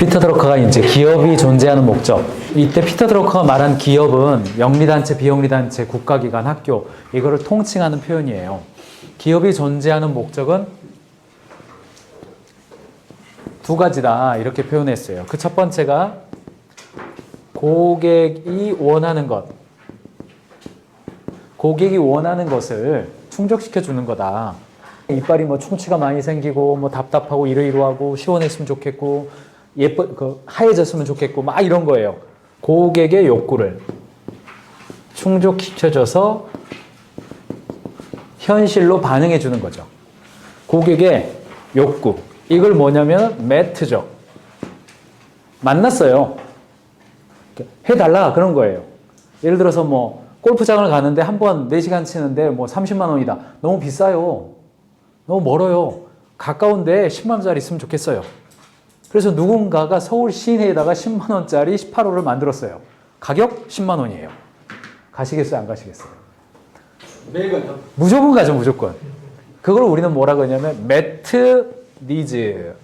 피터 드러커가 이제 기업이 존재하는 목적. 이때 피터 드러커가 말한 기업은 영리단체, 비영리단체, 국가기관, 학교 이거를 통칭하는 표현이에요. 기업이 존재하는 목적은 두 가지다 이렇게 표현했어요. 그 첫 번째가 고객이 원하는 것. 고객이 원하는 것을 충족시켜 주는 거다. 이빨이 뭐 충치가 많이 생기고 뭐 답답하고 이러이러하고 시원했으면 좋겠고 예뻐 그 하얘졌으면 좋겠고 막 이런 거예요. 고객의 욕구를 충족시켜줘서 현실로 반응해 주는 거죠. 고객의 욕구 이걸 뭐냐면 매트죠. 만났어요. 해달라 그런 거예요. 예를 들어서 뭐 골프장을 가는데 한 번 4시간 치는데 뭐 30만 원이다. 너무 비싸요. 너무 멀어요. 가까운데 10만 원짜리 있으면 좋겠어요. 그래서 누군가가 서울 시내에다가 10만 원짜리 18호를 만들었어요. 가격 10만 원이에요. 가시겠어요? 안 가시겠어요? 매일 가죠. 무조건 가죠, 무조건. 그걸 우리는 뭐라고 하냐면 매트 니즈.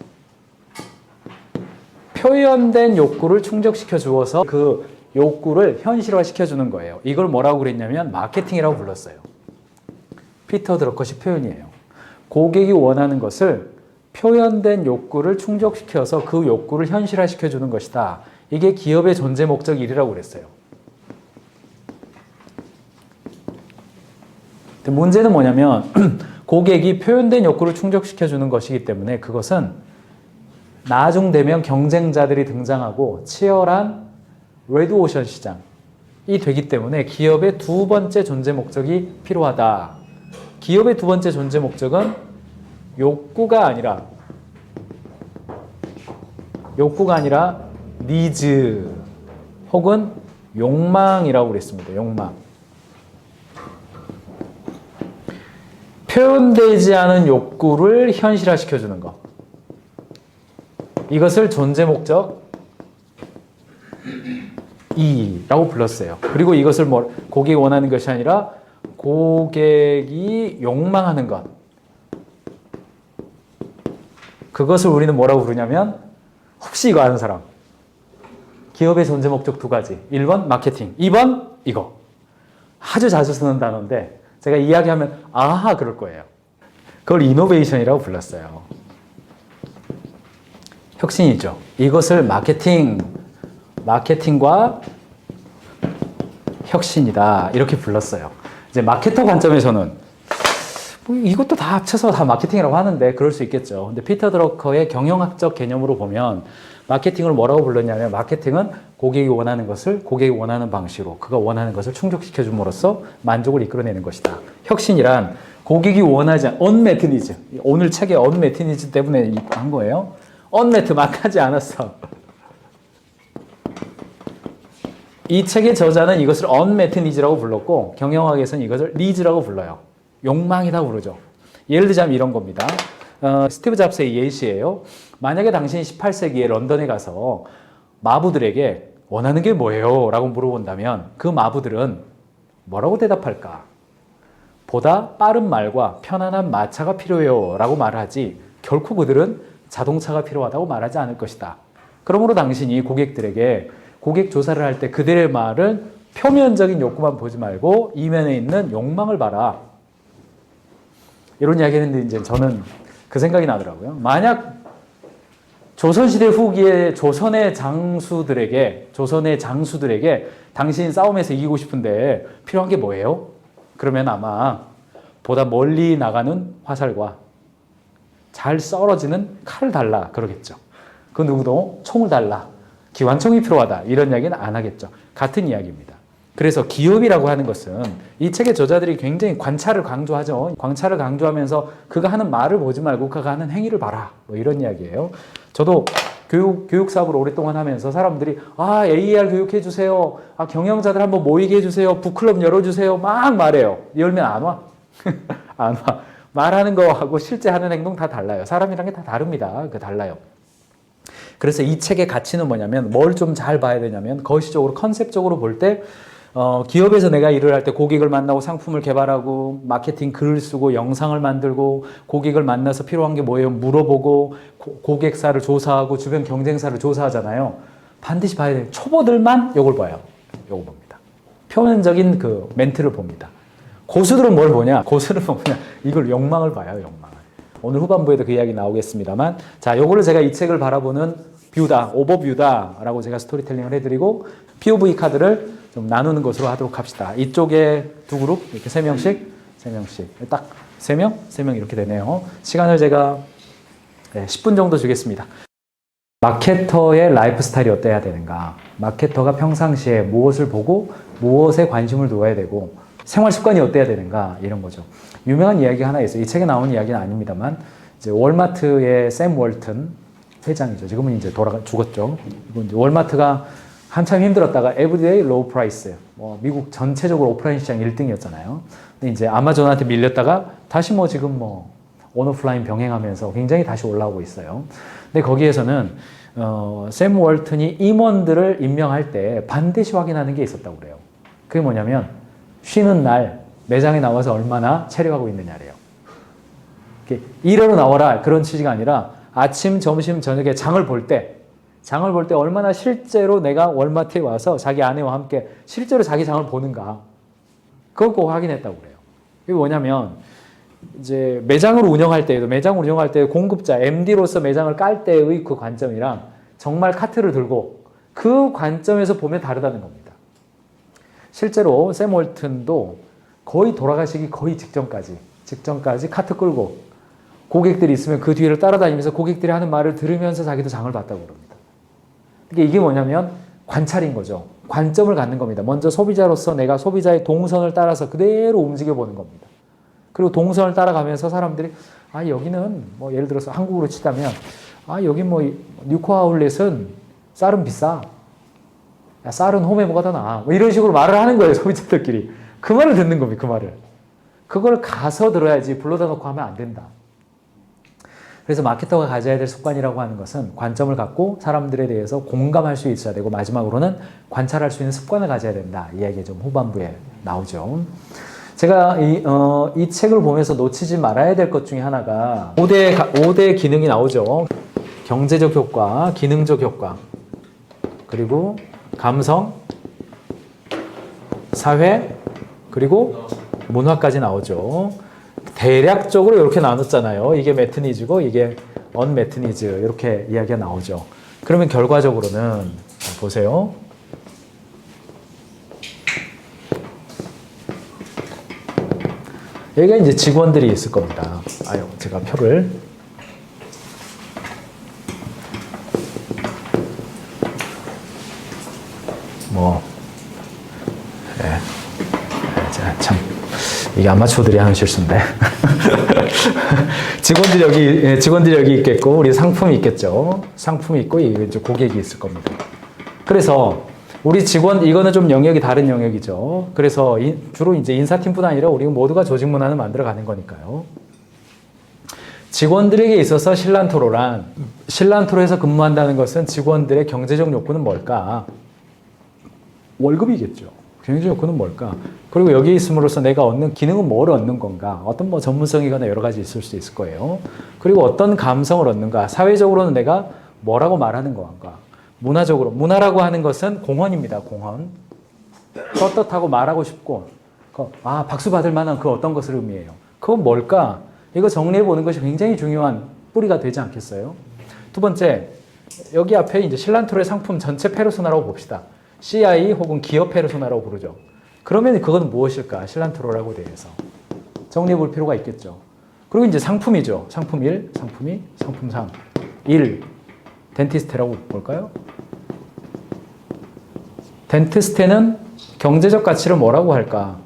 표현된 욕구를 충족시켜 주어서 그 욕구를 현실화 시켜 주는 거예요. 이걸 뭐라고 그랬냐면 마케팅이라고 불렀어요. 피터 드러컷이 표현이에요. 고객이 원하는 것을 표현된 욕구를 충족시켜서 그 욕구를 현실화 시켜 주는 것이다. 이게 기업의 존재 목적 1이라고 그랬어요. 문제는 뭐냐면 고객이 표현된 욕구를 충족시켜 주는 것이기 때문에 그것은 나중 되면 경쟁자들이 등장하고 치열한 레드오션 시장이 되기 때문에 기업의 두 번째 존재 목적이 필요하다. 기업의 두 번째 존재 목적은 욕구가 아니라 욕구가 아니라 니즈 혹은 욕망이라고 그랬습니다. 욕망. 표현되지 않은 욕구를 현실화시켜 주는 것. 이것을 존재 목적 2라고 불렀어요. 그리고 이것을 뭐 고객이 원하는 것이 아니라 고객이 욕망하는 것. 그것을 우리는 뭐라고 부르냐면 혹시 이거 아는 사람? 기업의 존재 목적 두 가지. 1번 마케팅, 2번 이거. 아주 자주 쓰는 단어인데 제가 이야기하면 아하 그럴 거예요. 그걸 이노베이션이라고 불렀어요. 혁신이죠. 이것을 마케팅, 마케팅과 혁신이다. 이렇게 불렀어요. 이제 마케터 관점에서는 뭐 이것도 다 합쳐서 다 마케팅이라고 하는데 그럴 수 있겠죠. 근데 피터 드러커의 경영학적 개념으로 보면 마케팅을 뭐라고 불렀냐면 마케팅은 고객이 원하는 것을 고객이 원하는 방식으로 그가 원하는 것을 충족시켜 줌으로써 만족을 이끌어내는 것이다. 혁신이란 고객이 원하지 않, 언매트 니즈. 오늘 책의 언매트 니즈 때문에 한 거예요. 언매트 만나지 않았어. 이 책의 저자는 이것을 언매트 니즈라고 불렀고 경영학에서는 이것을 니즈라고 불러요. 욕망이다 부르죠. 예를 들자면 이런 겁니다. 어, 스티브 잡스의 예시예요. 만약에 당신이 18세기에 런던에 가서 마부들에게 원하는 게 뭐예요? 라고 물어본다면 그 마부들은 뭐라고 대답할까? 보다 빠른 말과 편안한 마차가 필요해요. 라고 말하지 결코 그들은 자동차가 필요하다고 말하지 않을 것이다. 그러므로 당신이 고객들에게 고객 조사를 할 때 그들의 말을 표면적인 욕구만 보지 말고 이면에 있는 욕망을 봐라. 이런 이야기 했는데 이제 저는 그 생각이 나더라고요. 만약 조선시대 후기에 조선의 장수들에게, 조선의 장수들에게 당신 싸움에서 이기고 싶은데 필요한 게 뭐예요? 그러면 아마 보다 멀리 나가는 화살과 잘 썰어지는 칼을 달라 그러겠죠. 그 누구도 총을 달라. 기관총이 필요하다. 이런 이야기는 안 하겠죠. 같은 이야기입니다. 그래서 기업이라고 하는 것은 이 책의 저자들이 굉장히 관찰을 강조하죠. 관찰을 강조하면서 그가 하는 말을 보지 말고 그가 하는 행위를 봐라. 뭐 이런 이야기예요. 저도 교육, 교육 사업을 오랫동안 하면서 사람들이 아, AR 교육해 주세요. 아, 경영자들 한번 모이게 해 주세요. 북클럽 열어 주세요. 막 말해요. 열면 안 와. 안 와. 말하는 거하고 실제 하는 행동 다 달라요. 사람이란 게 다 다릅니다. 그 달라요. 그래서 이 책의 가치는 뭐냐면 뭘 좀 잘 봐야 되냐면 거시적으로 컨셉적으로 볼때 어, 기업에서 내가 일을 할 때 고객을 만나고 상품을 개발하고 마케팅 글을 쓰고 영상을 만들고 고객을 만나서 필요한 게 뭐예요? 물어보고 고, 고객사를 조사하고 주변 경쟁사를 조사하잖아요. 반드시 봐야 돼요. 초보들만 요걸 봐요. 요거 봅니다. 표면적인 그 멘트를 봅니다. 고수들은 뭘 보냐? 고수들은 뭐냐? 이걸 욕망을 봐요, 욕망을. 오늘 후반부에도 그 이야기 나오겠습니다만, 자, 요거를 제가 이 책을 바라보는 뷰다, 오버뷰다라고 제가 스토리텔링을 해드리고, POV 카드를 좀 나누는 것으로 하도록 합시다. 이쪽에 두 그룹, 이렇게 세 명씩, 세 명씩. 딱 세 명, 세 명 이렇게 되네요. 시간을 제가 네, 10분 정도 주겠습니다. 마케터의 라이프 스타일이 어때야 되는가? 마케터가 평상시에 무엇을 보고 무엇에 관심을 두어야 되고 생활 습관이 어때야 되는가? 이런 거죠. 유명한 이야기 하나 있어요. 이 책에 나온 이야기는 아닙니다만 이제 월마트의 샘 월튼 회장이죠. 지금은 이제 돌아가 죽었죠. 이제 월마트가 한참 힘들었다가 에브리데이 로우 프라이스. 뭐 미국 전체적으로 오프라인 시장 1등이었잖아요. 근데 이제 아마존한테 밀렸다가 다시 뭐 지금 뭐 온오프라인 병행하면서 굉장히 다시 올라오고 있어요. 근데 거기에서는 어, 샘 월튼이 임원들을 임명할 때 반드시 확인하는 게 있었다고 그래요. 그게 뭐냐면 쉬는 날 매장에 나와서 얼마나 체력하고 있느냐래요. 일하러 나와라 그런 취지가 아니라 아침, 점심, 저녁에 장을 볼 때, 장을 볼 때 얼마나 실제로 내가 월마트에 와서 자기 아내와 함께 실제로 자기 장을 보는가. 그걸 꼭 확인했다고 그래요. 이게 뭐냐면 이제 매장을 운영할 때에도 매장을 운영할 때 공급자 MD로서 매장을 깔 때의 그 관점이랑 정말 카트를 들고 그 관점에서 보면 다르다는 겁니다. 실제로 샘 월튼도 거의 돌아가시기 거의 직전까지 직전까지 카트 끌고 고객들이 있으면 그 뒤를 따라다니면서 고객들이 하는 말을 들으면서 자기도 장을 봤다고 그럽니다. 이게 이게 뭐냐면 관찰인 거죠. 관점을 갖는 겁니다. 먼저 소비자로서 내가 소비자의 동선을 따라서 그대로 움직여 보는 겁니다. 그리고 동선을 따라가면서 사람들이 아 여기는 뭐 예를 들어서 한국으로 치자면 아 여기 뭐 뉴코 아울렛은 쌀은 비싸. 야, 쌀은 홈에뭐가 더 나아. 뭐 이런 식으로 말을 하는 거예요 소비자들끼리. 그 말을 듣는 겁니다. 그 말을. 그걸 가서 들어야지 불러다 놓고 하면 안 된다. 그래서 마케터가 가져야 될 습관이라고 하는 것은 관점을 갖고 사람들에 대해서 공감할 수 있어야 되고 마지막으로는 관찰할 수 있는 습관을 가져야 된다. 이 이야기 좀 후반부에 나오죠. 제가 이, 어, 이 책을 보면서 놓치지 말아야 될 것 중에 하나가 5대, 5대 기능이 나오죠. 경제적 효과, 기능적 효과, 그리고 감성, 사회, 그리고 문화까지 나오죠. 대략적으로 이렇게 나눴잖아요. 이게 매트니즈고 이게 언매트니즈 이렇게 이야기가 나오죠. 그러면 결과적으로는 자, 보세요. 여기가 이제 직원들이 있을 겁니다. 아유, 제가 표를 뭐 예. 예, 자, 참 이게 아마추어들이 하는 실수인데 직원들 여기 예, 직원들 여기 있겠고 우리 상품이 있겠죠. 상품이 있고 이제 고객이 있을 겁니다. 그래서 우리 직원 이거는 좀 영역이 다른 영역이죠. 그래서 인- 주로 이제 인사팀뿐 아니라 우리 모두가 조직 문화를 만들어 가는 거니까요. 직원들에게 있어서 신란토로란 신란토로에서 근무한다는 것은 직원들의 경제적 욕구는 뭘까? 월급이겠죠. 욕구는 뭘까? 그리고 여기 있음으로써 내가 얻는 기능은 뭘 얻는 건가? 어떤 뭐 전문성이거나 여러 가지 있을 수 있을 거예요. 그리고 어떤 감성을 얻는가? 사회적으로는 내가 뭐라고 말하는 건가? 문화적으로 문화라고 하는 것은 공헌입니다. 공헌. 떳떳하고 말하고 싶고 그, 아 박수 받을 만한 그 어떤 것을 의미해요. 그건 뭘까? 이거 정리해 보는 것이 굉장히 중요한 뿌리가 되지 않겠어요? 두 번째 여기 앞에 이제 실란트로의 상품 전체 페르소나라고 봅시다. CI 혹은 기업 페르소나라고 부르죠. 그러면 그건 무엇일까? 실란트로라고 대해서 정리해 볼 필요가 있겠죠. 그리고 이제 상품이죠. 상품 1, 상품 2, 상품 3. 1. 덴티스테라고 볼까요? 덴티스테는 경제적 가치를 뭐라고 할까?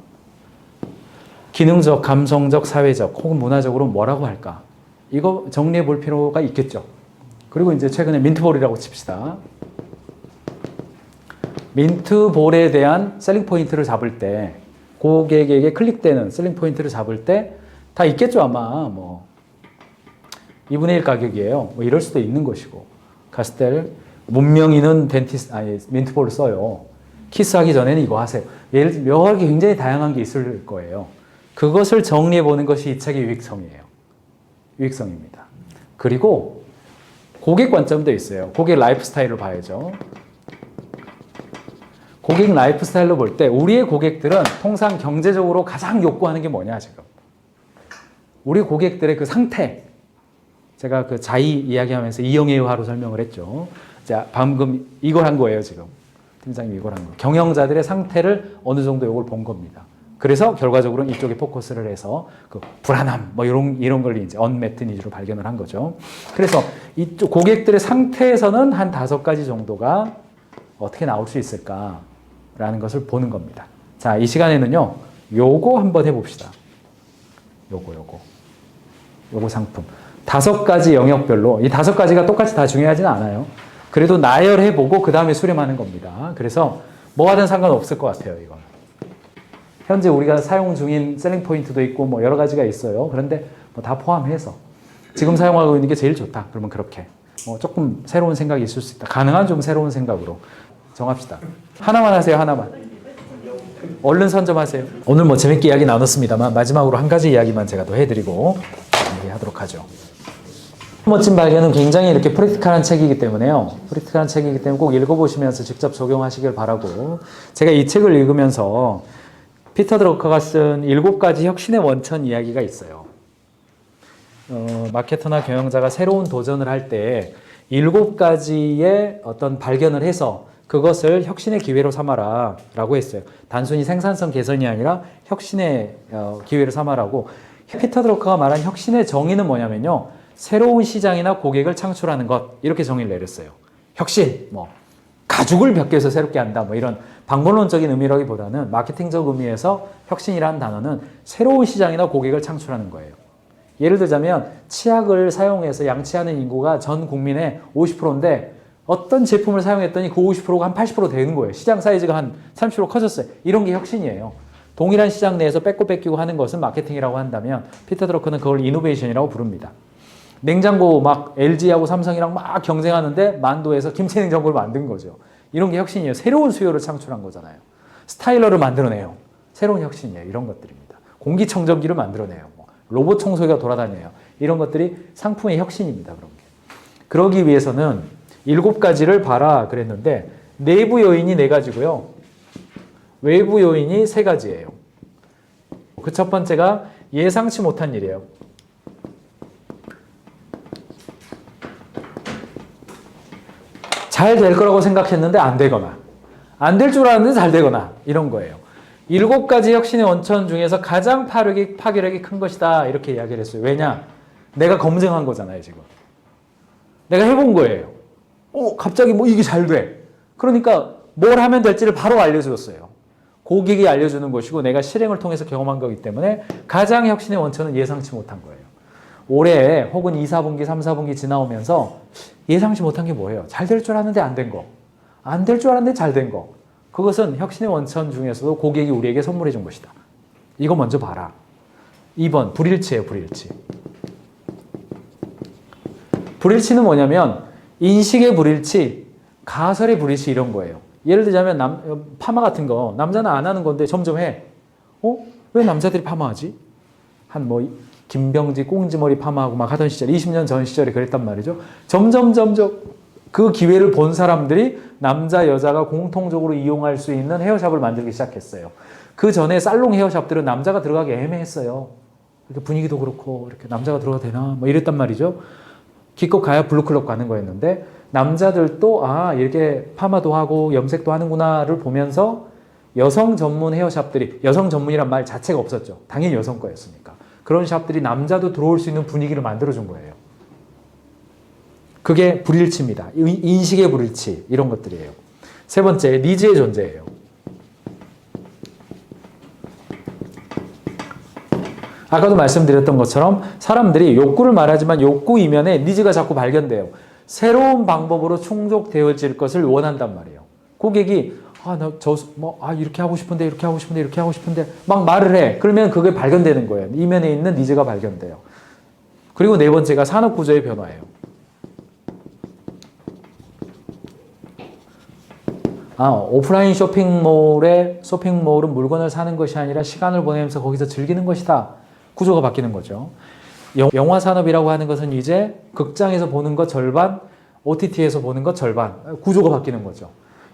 기능적, 감성적, 사회적 혹은 문화적으로 뭐라고 할까? 이거 정리해 볼 필요가 있겠죠. 그리고 이제 최근에 민트볼이라고 칩시다. 민트볼에 대한 셀링 포인트를 잡을 때 고객에게 클릭되는 셀링 포인트를 잡을 때 다 있겠죠 아마 뭐 2분의 1 가격이에요 뭐 이럴 수도 있는 것이고 카스텔 문명인은 덴티스 아니 민트볼을 써요 키스하기 전에는 이거 하세요. 예를 여러 개 굉장히 다양한 게 있을 거예요. 그것을 정리해 보는 것이 이 책의 유익성이에요. 유익성입니다. 그리고 고객 관점도 있어요. 고객 라이프 스타일을 봐야죠. 고객 라이프 스타일로 볼 때 우리의 고객들은 통상 경제적으로 가장 욕구하는 게 뭐냐 지금. 우리 고객들의 그 상태. 제가 그 자의 이야기하면서 이영애화로 설명을 했죠. 자, 방금 이걸 한 거예요, 지금. 팀장님 이걸 한 거. 경영자들의 상태를 어느 정도 이걸 본 겁니다. 그래서 결과적으로는 이쪽에 포커스를 해서 그 불안함 뭐 이런 이런 걸 이제 언매트 니즈로 발견을 한 거죠. 그래서 이쪽 고객들의 상태에서는 한 다섯 가지 정도가 어떻게 나올 수 있을까 라는 것을 보는 겁니다. 자, 이 시간에는요. 요거 한번 해 봅시다. 요거 요거. 요거 상품. 다섯 가지 영역별로 이 다섯 가지가 똑같이 다 중요하지는 않아요. 그래도 나열해 보고 그 다음에 수렴하는 겁니다. 그래서 뭐 하든 상관없을 것 같아요, 이건. 현재 우리가 사용 중인 셀링 포인트도 있고 뭐 여러 가지가 있어요. 그런데 뭐 다 포함해서 지금 사용하고 있는 게 제일 좋다. 그러면 그렇게 뭐 조금 새로운 생각이 있을 수 있다. 가능한 좀 새로운 생각으로 정합시다. 하나만 하세요, 하나만. 얼른 선점하세요. 오늘 뭐 재밌게 이야기 나눴습니다만 마지막으로 한 가지 이야기만 제가 더 해드리고 마무리하도록 하죠. 멋진 발견은 굉장히 이렇게 프랙티컬한 책이기 때문에요. 프랙티컬한 책이기 때문에 꼭 읽어보시면서 직접 적용하시길 바라고 제가 이 책을 읽으면서 피터 드러커가 쓴 일곱 가지 혁신의 원천 이야기가 있어요. 어, 마케터나 경영자가 새로운 도전을 할 때 일곱 가지의 어떤 발견을 해서 그것을 혁신의 기회로 삼아라 라고 했어요. 단순히 생산성 개선이 아니라 혁신의 어, 기회로 삼아라고 피터 드러커가 말한 혁신의 정의는 뭐냐면요. 새로운 시장이나 고객을 창출하는 것 이렇게 정의를 내렸어요. 혁신 뭐 가죽을 벗겨서 새롭게 한다 뭐 이런 방법론적인 의미라기보다는 마케팅적 의미에서 혁신이라는 단어는 새로운 시장이나 고객을 창출하는 거예요. 예를 들자면 치약을 사용해서 양치하는 인구가 전 국민의 50%인데 어떤 제품을 사용했더니 그 50%가 한 80% 되는 거예요. 시장 사이즈가 한 30% 커졌어요. 이런 게 혁신이에요. 동일한 시장 내에서 뺏고 뺏기고 하는 것은 마케팅이라고 한다면 피터 드러커는 그걸 이노베이션이라고 부릅니다. 냉장고 막 LG하고 삼성이랑 막 경쟁하는데 만도에서 김치 냉장고를 만든 거죠. 이런 게 혁신이에요. 새로운 수요를 창출한 거잖아요. 스타일러를 만들어내요. 새로운 혁신이에요. 이런 것들입니다. 공기청정기를 만들어내요. 뭐 로봇 청소기가 돌아다녀요. 이런 것들이 상품의 혁신입니다. 그런 게. 그러기 위해서는 일곱 가지를 봐라 그랬는데 내부 요인이 네 가지고요. 외부 요인이 세 가지예요. 그 첫 번째가 예상치 못한 일이에요. 잘 될 거라고 생각했는데 안 되거나 안 될 줄 알았는데 잘 되거나 이런 거예요. 일곱 가지 혁신의 원천 중에서 가장 파력이, 파괴력이 큰 것이다 이렇게 이야기를 했어요. 왜냐? 내가 검증한 거잖아요 지금. 내가 해본 거예요. 어 갑자기 뭐 이게 잘 돼. 그러니까 뭘 하면 될지를 바로 알려줬어요. 고객이 알려주는 것이고 내가 실행을 통해서 경험한 거기 때문에 가장 혁신의 원천은 예상치 못한 거예요. 올해 혹은 2, 4분기, 3, 4분기 지나오면서 예상치 못한 게 뭐예요? 잘 될 줄 알았는데 안 된 거. 안 될 줄 알았는데 잘 된 거. 그것은 혁신의 원천 중에서도 고객이 우리에게 선물해 준 것이다. 이거 먼저 봐라. 2번, 불일치예요, 불일치. 불일치는 뭐냐면 인식의 불일치, 가설의 불일치 이런 거예요. 예를 들자면 남, 파마 같은 거 남자는 안 하는 건데 점점 해. 어? 왜 남자들이 파마하지? 한 뭐 김병지 꽁지머리 파마하고 막 하던 시절, 20년 전 시절에 그랬단 말이죠. 점점 점점 그 기회를 본 사람들이 남자 여자가 공통적으로 이용할 수 있는 헤어샵을 만들기 시작했어요. 그 전에 살롱 헤어샵들은 남자가 들어가기 애매했어요. 이렇게 분위기도 그렇고 이렇게 남자가 들어가 되나 뭐 이랬단 말이죠. 기껏 가야 블루클럽 가는 거였는데 남자들도 아 이렇게 파마도 하고 염색도 하는구나를 보면서 여성 전문 헤어샵들이 여성 전문이란 말 자체가 없었죠. 당연히 여성 거였으니까. 그런 샵들이 남자도 들어올 수 있는 분위기를 만들어준 거예요. 그게 불일치입니다. 이- 인식의 불일치 이런 것들이에요. 세 번째 니즈의 존재예요. 아까도 말씀드렸던 것처럼 사람들이 욕구를 말하지만 욕구 이면에 니즈가 자꾸 발견돼요. 새로운 방법으로 충족되어질 것을 원한단 말이에요. 고객이 아, 나 저, 뭐, 아, 이렇게 하고 싶은데, 이렇게 하고 싶은데, 이렇게 하고 싶은데, 막 말을 해. 그러면 그게 발견되는 거예요. 이면에 있는 니즈가 발견돼요. 그리고 네 번째가 산업 구조의 변화예요. 아, 오프라인 쇼핑몰에 쇼핑몰은 물건을 사는 것이 아니라 시간을 보내면서 거기서 즐기는 것이다. 구조가 바뀌는 거죠. 영- 영화 산업이라고 하는 것은 이제 극장에서 보는 것 절반, OTT에서 보는 것 절반 구조가 바뀌는 거죠.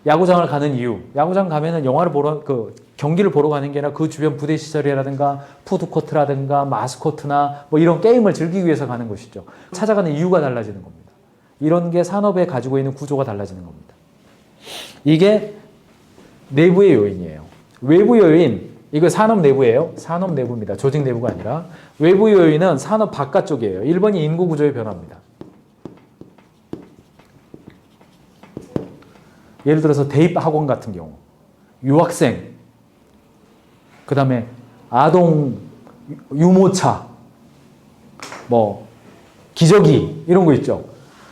야구장을 가는 이유, 야구장 가면은 영화를 보러 그 경기를 보러 가는 게 아니라 그 주변 부대 시설이라든가 푸드 코트라든가 마스코트나 뭐 이런 게임을 즐기기 위해서 가는 것이죠. 찾아가는 이유가 달라지는 겁니다. 이런 게 산업에 가지고 있는 구조가 달라지는 겁니다. 이게 내부의 요인이에요. 외부 요인, 이거 산업 내부예요. 산업 내부입니다. 조직 내부가 아니라. 외부 요인은 산업 바깥쪽이에요. 1번이 인구 구조의 변화입니다. 예를 들어서 대입 학원 같은 경우, 유학생, 그 다음에 아동 유모차, 뭐, 기저귀, 이런 거 있죠.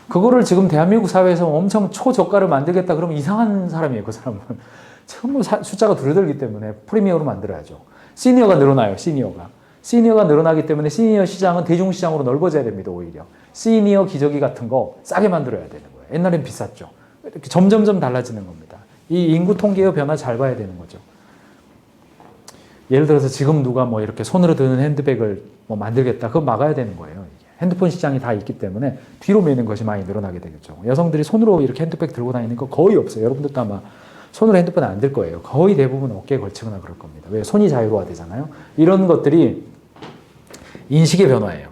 그거를 지금 대한민국 사회에서 엄청 초저가를 만들겠다 그러면 이상한 사람이에요, 그 사람은. 전부 사- 숫자가 줄어들기 때문에 프리미어로 만들어야죠. 시니어가 늘어나요, 시니어가. 시니어가 늘어나기 때문에 시니어 시장은 대중시장으로 넓어져야 됩니다, 오히려. 시니어 기저귀 같은 거 싸게 만들어야 되는 거예요. 옛날엔 비쌌죠. 이렇게 점점점 달라지는 겁니다. 이 인구 통계의 변화 잘 봐야 되는 거죠. 예를 들어서 지금 누가 뭐 이렇게 손으로 드는 핸드백을 뭐 만들겠다. 그거 막아야 되는 거예요. 핸드폰 시장이 다 있기 때문에 뒤로 미는 것이 많이 늘어나게 되겠죠. 여성들이 손으로 이렇게 핸드백 들고 다니는 거 거의 없어요. 여러분들도 아마 손으로 핸드폰 안 들 거예요. 거의 대부분 어깨에 걸치거나 그럴 겁니다. 왜? 손이 자유로워 되잖아요. 이런 것들이 인식의 변화예요.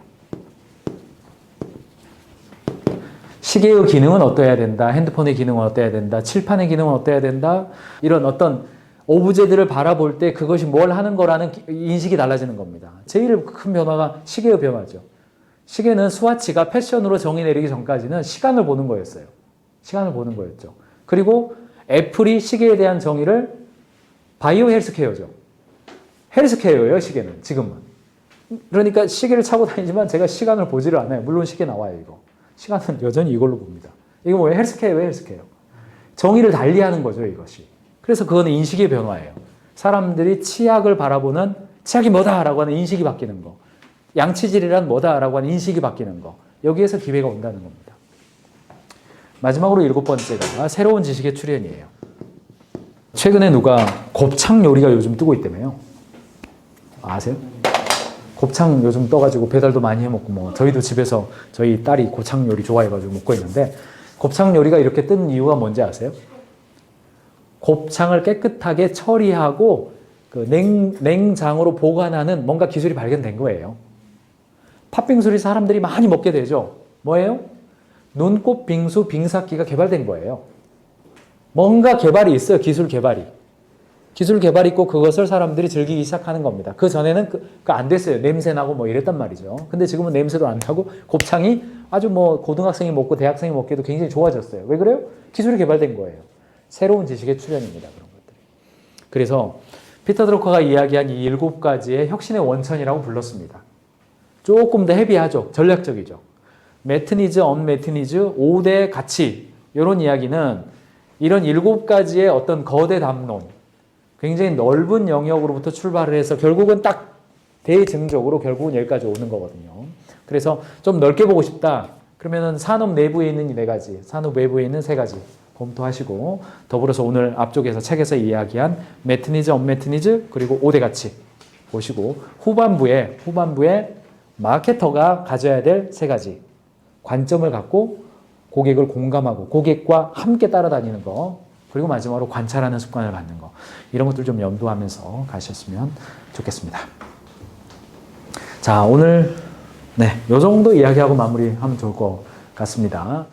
시계의 기능은 어떠해야 된다. 핸드폰의 기능은 어떠해야 된다. 칠판의 기능은 어떠해야 된다. 이런 어떤 오브제들을 바라볼 때 그것이 뭘 하는 거라는 기- 인식이 달라지는 겁니다. 제일 큰 변화가 시계의 변화죠. 시계는 스와치가 패션으로 정의 내리기 전까지는 시간을 보는 거였어요. 시간을 보는 거였죠. 그리고 애플이 시계에 대한 정의를 바이오 헬스케어죠. 헬스케어예요, 시계는 지금은. 그러니까 시계를 차고 다니지만 제가 시간을 보지를 않아요. 물론 시계 나와요, 이거. 시간은 여전히 이걸로 봅니다. 이거 뭐예요? 헬스케어예요, 헬스케어. 정의를 달리하는 거죠, 이것이. 그래서 그거는 인식의 변화예요. 사람들이 치약을 바라보는 치약이 뭐다라고 하는 인식이 바뀌는 거. 양치질이란 뭐다라고 하는 인식이 바뀌는 거. 여기에서 기회가 온다는 겁니다. 마지막으로 일곱 번째가 새로운 지식의 출현이에요. 최근에 누가 곱창 요리가 요즘 뜨고 있다며요. 아세요? 곱창 요즘 떠가지고 배달도 많이 해먹고 뭐 저희도 집에서 저희 딸이 곱창 요리 좋아해가지고 먹고 있는데 곱창 요리가 이렇게 뜬 이유가 뭔지 아세요? 곱창을 깨끗하게 처리하고 그 냉, 냉장으로 보관하는 뭔가 기술이 발견된 거예요. 팥빙수를 사람들이 많이 먹게 되죠. 뭐예요? 눈꽃 빙수 빙사기가 개발된 거예요. 뭔가 개발이 있어요. 기술 개발이. 기술 개발이 있고 그것을 사람들이 즐기기 시작하는 겁니다. 그 전에는 그, 그 안 됐어요. 냄새 나고 뭐 이랬단 말이죠. 근데 지금은 냄새도 안 나고 곱창이 아주 뭐 고등학생이 먹고 대학생이 먹기도 굉장히 좋아졌어요. 왜 그래요? 기술이 개발된 거예요. 새로운 지식의 출현입니다. 그런 것들이. 그래서 피터 드로커가 이야기한 이 일곱 가지의 혁신의 원천이라고 불렀습니다. 조금 더 헤비하죠. 전략적이죠. 매트니즈, 언매트니즈, 5대 가치 이런 이야기는 이런 일곱 가지의 어떤 거대 담론 굉장히 넓은 영역으로부터 출발을 해서 결국은 딱 대증적으로 결국은 여기까지 오는 거거든요. 그래서 좀 넓게 보고 싶다. 그러면은 산업 내부에 있는 이 네 가지, 산업 외부에 있는 세 가지 검토하시고 더불어서 오늘 앞쪽에서 책에서 이야기한 매트니즈, 언매트니즈 그리고 5대 가치 보시고 후반부에 후반부에 마케터가 가져야 될 세 가지 관점을 갖고 고객을 공감하고 고객과 함께 따라다니는 거 그리고 마지막으로 관찰하는 습관을 갖는 거 이런 것들 좀 염두하면서 가셨으면 좋겠습니다. 자 오늘 네, 요 정도 이야기하고 마무리하면 좋을 것 같습니다.